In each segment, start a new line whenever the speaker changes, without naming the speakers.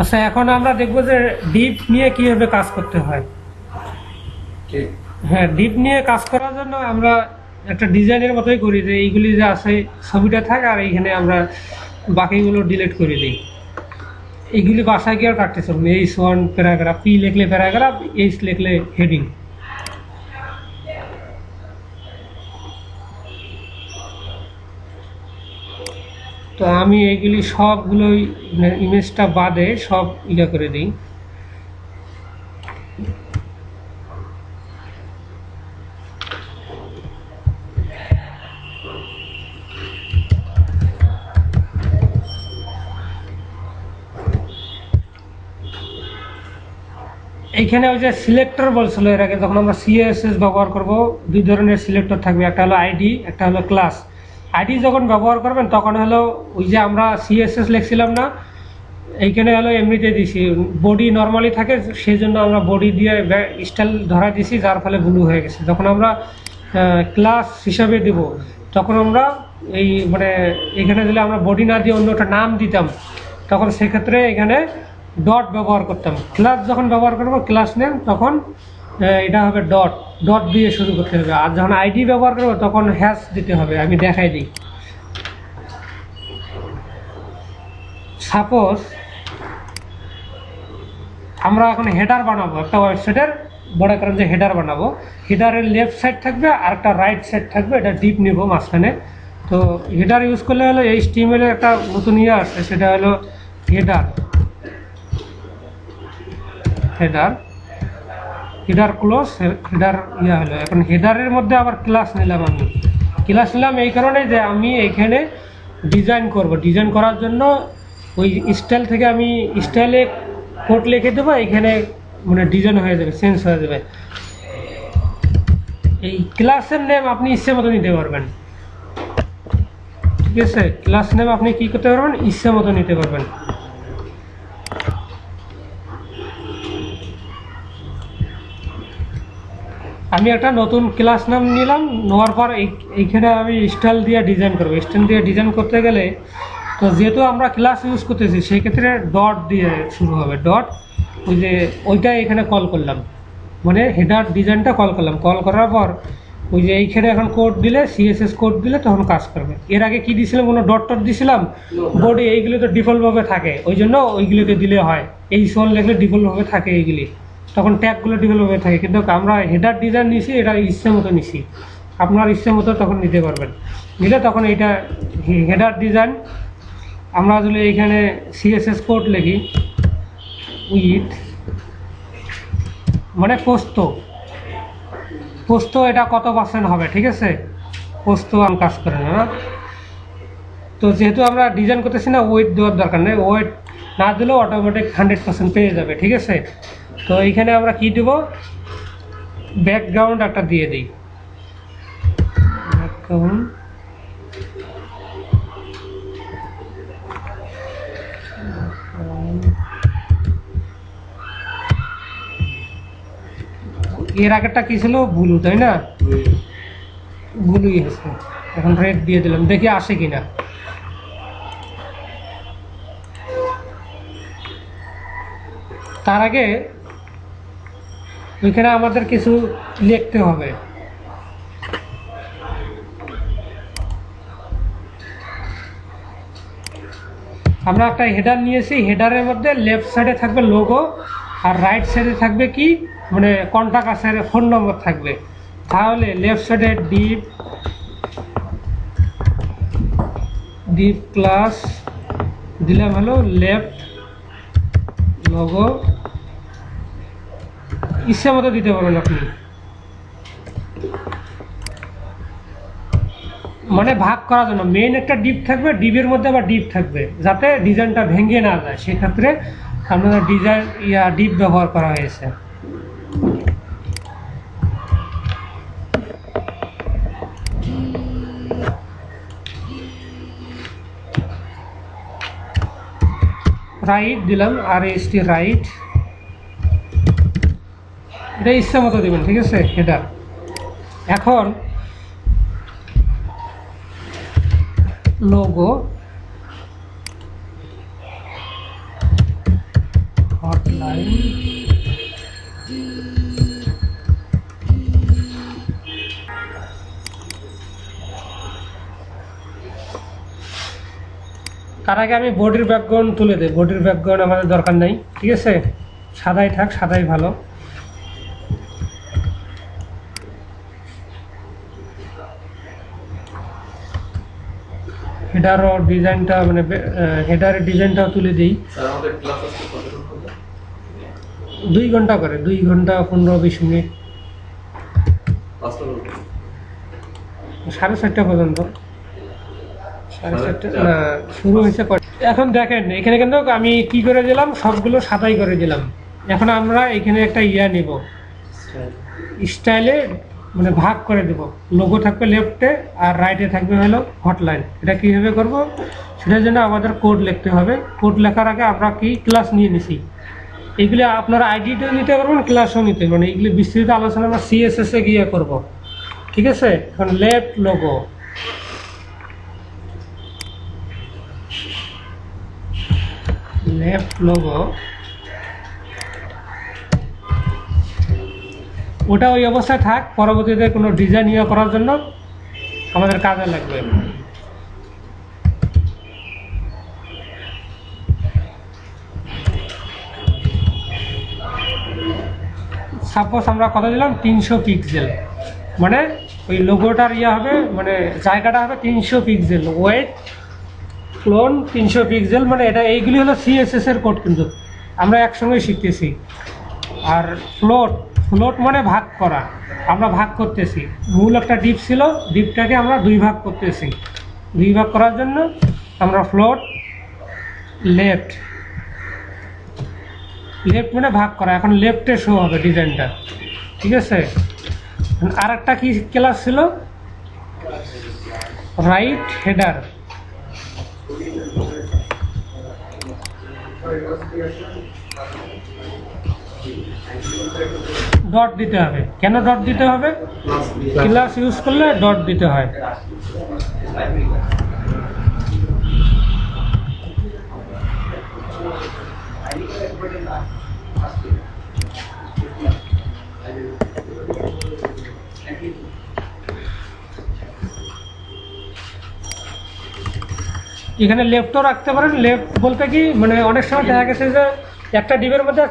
আচ্ছা এখন আমরা দেখব যে ডিপ নিয়ে কীভাবে কাজ করতে হয়। হ্যাঁ ডিপ নিয়ে কাজ করার জন্য আমরা একটা ডিজাইনের মতোই করি যে এইগুলি যে আছে ছবিটা থাকে আর এইখানে আমরা বাকিগুলো ডিলিট করে দিই। এইগুলি বাসায় গিয়ে আর কাটতে চলবে এইচ ওয়ান প্যারাগ্রাফ পি লিখলে প্যারাগ্রাফ এইচ লিখলে হেডিং। তো আমি এইগুলি সবগুলোই ইমেজটা বাদে সব ইয়ে করে দিই। এইখানে ওই যে সিলেক্টর বলছিল এর আগে যখন আমরা সিএসএস ব্যবহার করব। দুই ধরনের সিলেক্টর থাকবে, একটা হলো আইডি একটা হলো ক্লাস আইডি যখন ব্যবহার করবেন, তখন হলো ওই যে আমরা সিএসএস লিখছিলাম না, এইখানে হলো এমনিতে দিছি। বডি নর্মালি থাকে সেই জন্য আমরা বডি দিয়ে স্টাইল ধরা দিছি, যার ফলে ব্লু হয়ে গেছে। যখন আমরা ক্লাস হিসাবে দেব, তখন আমরা এই মানে এখানে দিলে আমরা বডি না দিয়ে অন্য একটা নাম দিতাম, তখন সেক্ষেত্রে এখানে ডট ব্যবহার করতাম। ক্লাস যখন ব্যবহার করব ক্লাস নেম তখন এটা হবে ডট ডট দিয়ে শুরু করতে হবে। আর যখন আইডি ব্যবহার করব, তখন হ্যাশ দিতে হবে, আমি দেখাই দিই। সাপোজ আমরা এখন হেডার বানাবো, একটা ওয়েবসাইটের বড় করেন যে হেডার বানাবো। হেডারের লেফট সাইড থাকবে, আর একটা রাইট সাইড থাকবে, এটা ডিপ নিব মাঝখানে। তো হেডার ইউজ করলে হলো এই স্টিমের একটা নতুন ইয়ে আসছে সেটা হলো header header header close header ইয়ে হলো। এখন হেডারের মধ্যে আবার ক্লাস নিলাম আমি। ক্লাস নিলাম এই কারণে যে আমি এখানে ডিজাইন করব। ডিজাইন করার জন্য ওই স্টাইল থেকে আমি স্টাইলে কোড লিখে দেবো, এখানে মানে ডিজাইন হয়ে যাবে চেঞ্জ হয়ে যাবে। এই ক্লাসের নেম আপনি ইচ্ছে মতো নিতে পারবেন। ঠিক আছে? ক্লাস নেম আপনি কি করতে পারবেন? ইচ্ছে মতো নিতে পারবেন। আমি একটা নতুন ক্লাস নাম নিলাম নেওয়ার পর এই- এইখানে আমি স্টাইল দিয়ে ডিজাইন করব। স্টাইল দিয়ে ডিজাইন করতে গেলে তো যেহেতু আমরা ক্লাস ইউজ করতেছি সেই ক্ষেত্রে ডট দিয়ে শুরু হবে। ডট ওই যে ওইটা এখানে কল করলাম। মানে হেডার ডিজাইনটা কল করলাম। কল করার পর ওই যে এইখানে এখন কোড দিলে সিএসএস কোড দিলে তখন কাজ করবে। এর আগে কি দিয়েছিলাম কোনো ডট টট দিছিলাম? বোর্ডে এইগুলো তো ডিফল্টভাবে থাকে। ওই জন্য ওইগুলোকে দিলে হয়। এই সোল লিখলে ডিফল্টভাবে থাকে এইগুলি। তখন ট্যাগগুলো ডিফল্টভাবে থাকে। কিন্তু আমরা হেডার ডিজাইন নিছি, এটা ইচ্ছে মতো নিছি। আপনার ইচ্ছে মতো তখন নিতে পারবেন। নিলে তখন এটা হেডার ডিজাইন আমরা যদি এইখানে সিএসএস কোড লিখি। উইথ মানে পোস্ত। পোস্ত এটা কত পার্সেন্ট হবে, ঠিক আছে? পোস্ত আম কাজ করে না? তো যেহেতু আমরা ডিজাইন করতেছি না ওয়েট দেওয়ার দরকার নেই। ওয়েট না দিলেও অটোমেটিক হান্ড্রেড পার্সেন্ট পেয়ে যাবে, ঠিক আছে? তো এইখানে আমরা কি দেব? ব্যাকগ্রাউন্ড একটা দিয়ে দিই। ব্যাকগ্রাউন্ড এর আগেরটা কি ছিল? ব্লু তাই না? ব্লুই হয়েছে এখন রেড দিয়ে দিলাম। দেখি আসে কিনা। তার আগে ওইখানে আমাদের কিছু লিখতে হবে। আমরা একটা হেডার নিয়েছি হেডারের মধ্যে লেফট সাইডে থাকবে লোগো আর রাইট সাইডে থাকবে কি? মানে কন্ট্যাক্ট আছে ফোন নম্বর থাকবে। তাহলে লেফট সাইডে ডিপ ডিপ ক্লাস দিলাম হলো লেফট লোগো ইচ্ছে মতো দিতে পারবেন আপনি। মানে ভাগ করার জন্য। মেন একটা ডিপ থাকবে, ডিপের মধ্যে আবার ডিপ থাকবে, যাতে ডিজাইনটা ভেঙে না যায়। সেক্ষেত্রে আপনাদের ডিজাইন ইয়া, ডিপ ব্যবহার করা হয়েছে। রাইট দিলাম আর এস টি রাইট এটা ইচ্ছা মতো দেবেন, ঠিক আছে? এটা। এখন লোগো লাইন তার আগে আমি বডির ব্যাকগ্রাউন্ড তুলে দিই। বডির ব্যাকগ্রাউন্ড আমাদের দরকার নেই, ঠিক আছে? সাদাই থাক, সাদাই ভালো। হেডারও ডিজাইনটা মানে হেডারের ডিজাইনটাও তুলে দিই। দুই ঘণ্টা করে দুই ঘণ্টা পনেরো বিশ মিনিট। সাড়ে চারটা পর্যন্ত। সাড়ে চারটা না শুরু হয়েছে এখন দেখেন এখানে কিন্তু আমি কি করে দিলাম? সবগুলো সাদাই করে দিলাম। এখন আমরা এখানে একটা ইয়া নিব। স্টাইলে মানে ভাগ করে দেব। লোগো থাকবে লেফটে আর রাইটে থাকবে হলো হটলাইন এটা কীভাবে করব? সেটার জন্য আমাদের কোড লিখতে হবে। কোড লেখার আগে আমরা কি ক্লাস নিয়ে নিছি? এগুলি আপনারা আইডিটাও নিতে পারবেন ক্লাসও নিতে পারবেন। এইগুলি বিস্তৃত আলোচনা আমরা সিএসএস গিয়ে করব। ঠিক আছে? এখন লেফট লোগো লেফট লোগো ওটা ওই অবস্থায় থাক, পরবর্তীতে কোনো ডিজাইন ইয়ে করার জন্য আমাদের কাজে লাগবে। সাপোজ আমরা কথা দিলাম তিনশো পিক্সেল মানে ওই লোগোটার ইয়ে হবে মানে জায়গাটা হবে তিনশো পিক্সেল ওয়েট ক্লোন তিনশো পিক্সেল মানে এটা এইগুলি হলো সিএসএস এর কোড কিন্তু। আমরা একসঙ্গে শিখতেছি। আর ফ্লোট ফ্লোট মানে ভাগ করা। আমরা ভাগ করতেছি। মূল একটা ডিপ ছিল ডিপটাকে আমরা দুই ভাগ করতেছি। দুই ভাগ করার জন্য আমরা ফ্লোট লেফট লেফট মানে ভাগ করা। এখন লেফটে শো হবে ডিজাইনটা ঠিক আছে? আর একটা কি ক্লাস ছিল? রাইট হেডার ডট দিতে হবে। কেন ডট দিতে হবে? ক্লাস ইউজ করলে ডট দিতে হয়। এখানে লেফটও রাখতে পারেন। লেফট বলতে কি মানে অনেক সময় দেখা গেছে যে একটা ডিবের মধ্যে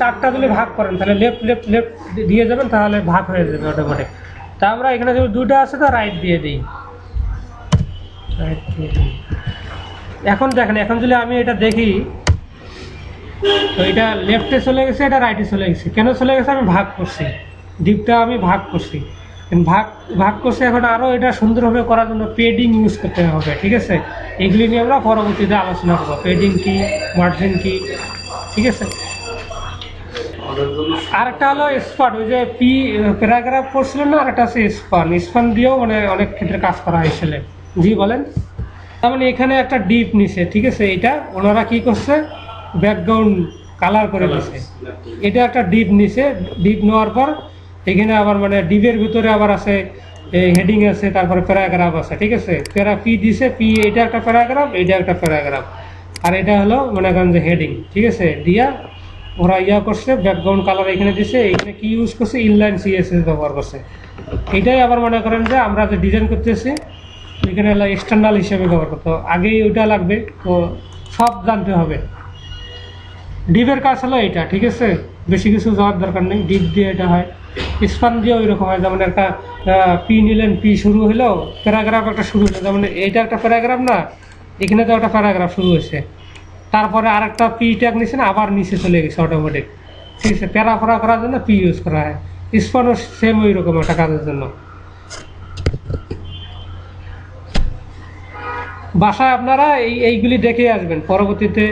চারটা যদি ভাগ করেন, তাহলে লেফট লেফট লেফট দিয়ে যাবেন তাহলে ভাগ হয়ে যাবে অটোমেটিক তা আমরা এখানে যদি দুটো আছে, তো রাইট দিয়ে দিই। রাইট দিয়ে দিই। এখন দেখেন, এখন যদি আমি এটা দেখি, তো এটা লেফটে চলে গেছে, এটা রাইটে চলে গেছে। কেন চলে গেছে? আমি ভাগ করছি। ডিপটা আমি ভাগ করছি। ভাগ ভাগ করছি এখন আরও এটা সুন্দরভাবে করার জন্য পেডিং ইউজ করতে হবে, ঠিক আছে? এগুলি নিয়ে আমরা পরবর্তীতে আলোচনা করব। পেডিং কি? মার্জিন কি? ঠিক আছে?
আমাদের জন্য
আর একটা হলো স্পান ওই যে পি প্যারাগ্রাফ পড়ছিলেন না আর একটা আছে স্পান স্পান দিয়েও মানে অনেক ক্ষেত্রে কাজ করা হয়েছিল। জি বলেন। তার মানে এখানে একটা ডিপ নিছে ঠিক আছে? এটা ওনারা কি করছে? ব্যাকগ্রাউন্ড কালার করে দিছে এটা একটা ডিপ নিছে ডিপ নেওয়ার পর এখানে আবার মানে ডিপের ভিতরে আবার আছে হেডিং আছে তারপরে প্যারাগ্রাফ আছে ঠিক আছে? প্যারা পি দিছে পি এটা একটা প্যারাগ্রাফ এটা একটা প্যারাগ্রাফ। আর এটা হলো মনে করেন যে হেডিং ঠিক আছে? দিয়া ওরা ইয়া করছে ব্যাকগ্রাউন্ড কালার এখানে দিছে, এখানে কি ইউজ করছে? ইনলাইন সিএসএস ব্যবহার করছে। এটাই আবার মনে করেন যে আমরা যে ডিজাইন করতেছি, এখানে হলো এক্সটার্নাল হিসেবে ব্যবহার করতে। আগেই ওইটা লাগবে, তো সব জানতে হবে। ডিপের কাজ হলো এটা, ঠিক আছে? বেশি কিছু যাওয়ার দরকার নেই। ডিপ দিয়ে এটা হয়। স্পান দিয়ে ওই রকম হয়, যেমন একটা পি নিলেন পি শুরু হলো প্যারাগ্রাফ একটা শুরু হলো, যেমন এটা একটা প্যারাগ্রাফ না এখানে তো একটা প্যারাগ্রাফ শুরু হয়েছে। তারপরে আরেকটা পি ট্যাগ না, আবার নিচে চলে গেছে অটোমেটিক ঠিক আছে প্যারা ফরা করার জন্য পি ইউজ করা হয়। স্পানও সেম ওই রকম একটা কাজের জন্য। বাসায় আপনারা এই এইগুলি দেখে আসবেন। পরবর্তীতে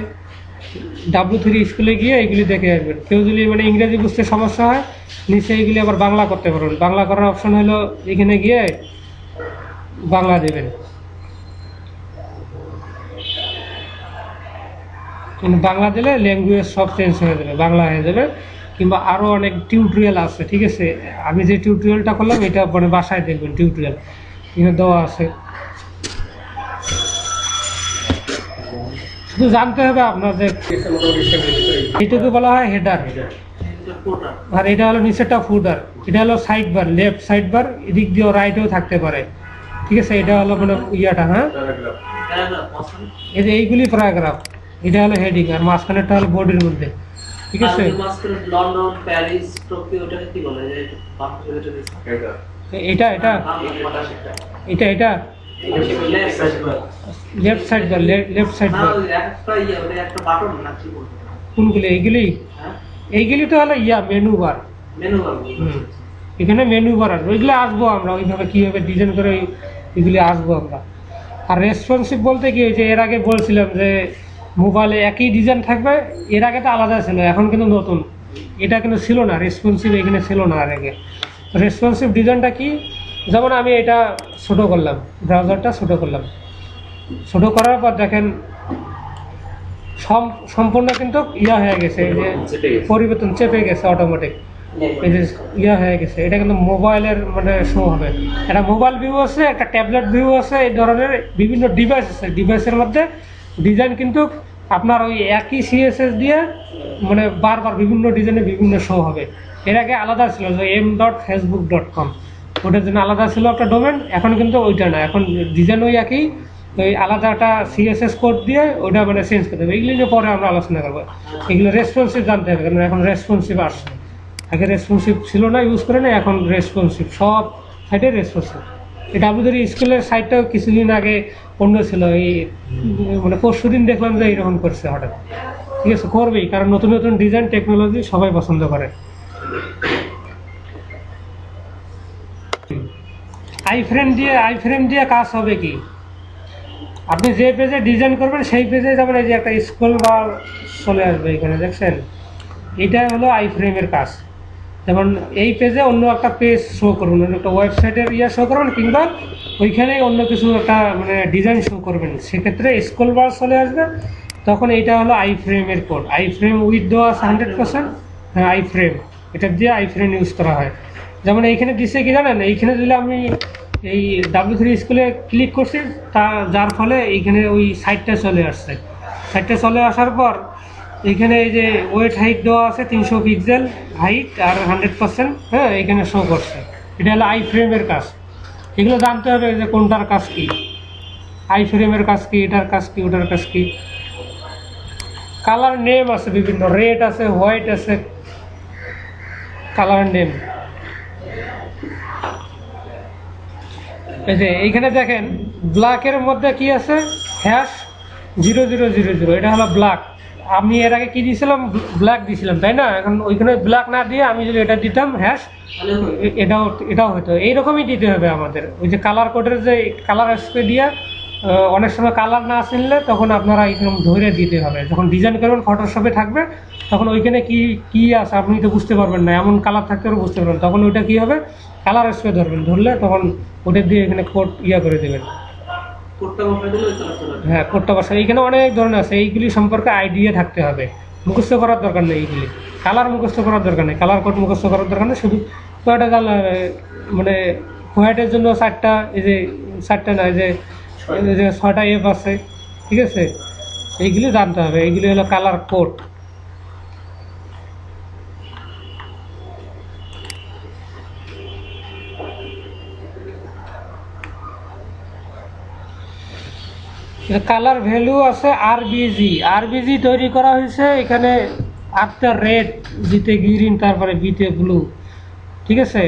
ডাব্লু থ্রি স্কুলে গিয়ে এইগুলি দেখে আসবেন। কেউ যদি মানে ইংরেজি বুঝতে সমস্যা হয়, নিচে এইগুলি আবার বাংলা করতে পারবেন। বাংলা করার অপশন হলো এখানে গিয়ে বাংলা দেবেন। বাংলা দিলে ল্যাঙ্গুয়েজ সব চেঞ্জ হয়ে যাবে বাংলা হয়ে যাবে। কিংবা আরও অনেক টিউটোরিয়াল আছে ঠিক আছে? আমি যে টিউটোরিয়ালটা করলাম এটা মানে বাসায় দেখবেন টিউটোরিয়াল এখানে দেওয়া আছে। শুধু জানতে হবে আপনার যে এইটুকু বলা হয় হেডার আর এটা হলো নিচেরটা ফুডার এটা হলো side bar left side bar এদিক দিয়েও রাইটেও থাকতে পারে। ঠিক আছে? এটা হলো মানে ইয়াটা হ্যাঁ? এই যে এইগুলি প্যারাগ্রাফ এটা হলো হেডিং আর মাঝখানেরটা হলো বডির মধ্যে ঠিক আছে
লন্ডন প্যারিস টোকিও ওটাকে কি বলে
এটা
এটা এটা। এটা। Left side bar left side bar
একটা ইয়ে, ওটা একটা বাটন না কি বলব?
কোনগুলি এইগুলি
হ্যাঁ?
এইগুলি তো হলো ইয়া মেনু বার
বলব।
হুম। এখানে মেনু বার আসবে ওইগুলো আসব আমরা ওইভাবে কীভাবে ডিজাইন করে ওই- এগুলি আসব আমরা আর রেসপন্সিভ বলতে কি হয়েছে এর আগে বলছিলাম যে মোবাইলে একই ডিজাইন থাকবে এর আগে তো আলাদা ছিল এখন কিন্তু নতুন। এটা কিন্তু ছিল না রেসপন্সিভ এখানে ছিল না আর আগে। রেসপন্সিভ ডিজাইনটা কি? যেমন আমি এটা ছোটো করলাম ব্রাউজারটা ছোটো করলাম। ছোটো করার পর দেখেন সম্পূর্ণ কিন্তু ইয়া হয়ে গেছে এই যে পরিবর্তন চেপে গেছে। অটোমেটিক এই যে ইয়া হয়ে গেছে এটা কিন্তু মোবাইলের মানে শো হবে। একটা মোবাইল ভিউ আছে একটা ট্যাবলেট ভিউ আছে এই ধরনের বিভিন্ন ডিভাইস আছে। ডিভাইসের মধ্যে ডিজাইন কিন্তু আপনার ওই একই সিএসএস দিয়ে মানে বারবার বিভিন্ন ডিজাইনে বিভিন্ন শো হবে। এর আগে আলাদা ছিল যে M dot Facebook dot com ওটার জন্য আলাদা ছিল একটা ডোমেন এখন কিন্তু ওইটা না। এখন ডিজাইন ওই একই, ওই আলাদা একটা সিএসএস কোড দিয়ে ওটা মানে চেঞ্জ করতে হবে এগুলি নিয়ে পরে আমরা আলোচনা করব। এগুলো রেসপন্সিভ জানতে হবে কারণ এখন রেসপন্সিভ আসছে। আগে রেসপন্সিভ ছিল না ইউজ করে না এখন রেসপন্সিভ সব সাইডে রেসপন্সিভ এটা স্কুলের সাইডটাও কিছুদিন আগে অন্য ছিল। এই মানে পরশু দিন দেখলাম যে এরকম করছে হঠাৎ। ঠিক আছে, করবেই, কারণ নতুন নতুন ডিজাইন টেকনোলজি সবাই পছন্দ করে। আই ফ্রেম দিয়ে আই ফ্রেম দিয়ে কাজ হবে কি? আপনি যে পেজে ডিজাইন করবেন, সেই পেজে যেমন এই যে একটা স্কুল বা চলে আসবে এখানে, দেখছেন? এটা হলো আই ফ্রেমের কাজ। যেমন এই পেজে অন্য একটা পেজ শো করবেন, অন্য একটা ওয়েবসাইটের ইয়ে শো করবেন, কিংবা ওইখানে অন্য কিছু একটা মানে ডিজাইন শো করবেন। সেক্ষেত্রে স্কুল বার চলে আসবে। তখন এইটা হলো আই ফ্রেমের কোড আই ফ্রেম উইথ দেওয়া আছে হান্ড্রেড পার্সেন্ট হ্যাঁ আই ফ্রেম এটা দিয়ে আই ফ্রেম ইউজ করা হয়। যেমন এইখানে দিচ্ছে কি জানেন? এইখানে দিলে আমি এই ডাব্লিউ থ্রি স্কুলে ক্লিক করছি, তা, যার ফলে এইখানে ওই সাইটটা চলে আসছে। সাইটটা চলে আসার পর এইখানে এই যে ওয়েট হাইট দেওয়া আছে তিনশো পিক্সেল হাইট আর হান্ড্রেড পার্সেন্ট হ্যাঁ এখানে শো করছে। এটা হলো আই ফ্রেমের কাজ। এগুলো জানতে হবে যে কোনটার কাজ কি। আই ফ্রেমের কাজ কি, এটার কাজ কি, ওটার কাজ কি। কালার নেম আছে বিভিন্ন রেড আছে হোয়াইট আছে। কালার নেম এই যে এইখানে দেখেন ব্ল্যাকের মধ্যে কি আছে? Hash zero zero zero zero এটা হলো ব্ল্যাক আমি এর আগে কি দিয়েছিলাম? ব্ল্যাক দিয়েছিলাম তাই না? এখন ওইখানে ব্ল্যাক না দিয়ে আমি যদি এটা দিতাম হ্যাশ এটাও এটাও হতো। এইরকমই দিতে হবে আমাদের। ওই যে কালার কোডের যে কালার স্প্রে দিয়ে অনেক সময় কালার না চিনলে তখন আপনারা এরকম ধরে দিতে হবে। যখন ডিজাইন করবেন ফটোশপে থাকবে তখন ওইখানে কি কি আছে আপনি তো বুঝতে পারবেন না। এমন কালার থাকতে পারে বুঝতে পারবেন তখন ওইটা কি হবে? কালার স্প্রে ধরবেন। ধরলে তখন ওটা দিয়ে এখানে কোড ইয়া করে দেবেন। হ্যাঁ কোডটা বসা এইখানে অনেক ধরনের আছে। এইগুলি সম্পর্কে আইডিয়া থাকতে হবে। মুখস্থ করার দরকার নেই এইগুলি। কালার মুখস্থ করার দরকার নেই। কালার কোড মুখস্থ করার দরকার নেই। শুধু কয়টা কালার মানে হোয়াইটের জন্য চারটা এই যে চারটা না এই যে এই যে ছয়টা এফ আছে ঠিক আছে? এইগুলি জানতে হবে। এইগুলি হলো কালার কোড কালার ভ্যালু আছে আরবিজি আরবিজি তৈরি করা হয়েছে, এখানে আটটা রেড জিতে গ্রিন তারপরে বিতে ব্লু ঠিক আছে?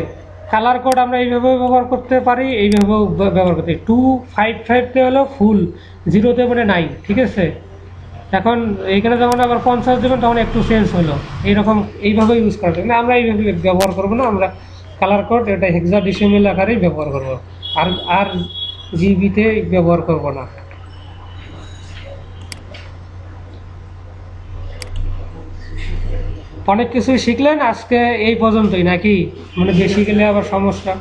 কালার কোড আমরা এইভাবেও ব্যবহার করতে পারি এইভাবেও ব্যবহার করতে টু ফাইভ ফাইভতে হলো ফুল জিরোতে মানে নাই ঠিক আছে? এখন এইখানে যখন আবার পঞ্চাশ দেবেন, তখন একটু চেঞ্জ হলো। এইরকম এইভাবে ইউজ করা যায়। আমরা এইভাবে ব্যবহার করব না, আমরা কালার কোড এটা হেক্সা ডিসিমেল আকারেই ব্যবহার করব। আর আর জিবিতে ব্যবহার করব না। অনেক কিছুই শিখলেন আজকে এই পর্যন্তই নাকি? মানে বেশি গেলে আবার সমস্যা।